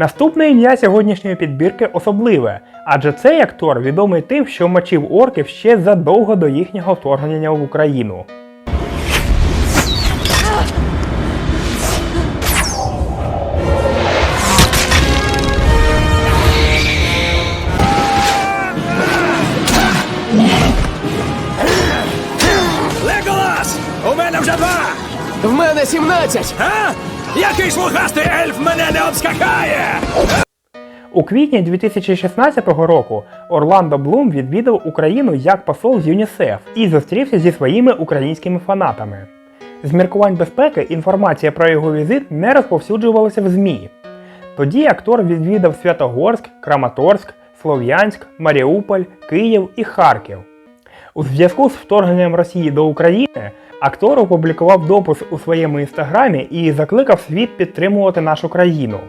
Наступне ім'я сьогоднішньої підбірки особливе, адже цей актор відомий тим, що мочив орків ще задовго до їхнього вторгнення в Україну. Леголас! У мене вже два! В мене 17! А? Який слугастий ельф мене не обскакає! У квітні 2016 року Орландо Блум відвідав Україну як посол з ЮНІСЕФ і зустрівся зі своїми українськими фанатами. З міркувань безпеки інформація про його візит не розповсюджувалася в ЗМІ. Тоді актор відвідав Святогорськ, Краматорськ, Слов'янськ, Маріуполь, Київ і Харків. У зв'язку з вторгненням Росії до України актор опублікував допис у своєму інстаграмі і закликав світ підтримувати нашу країну.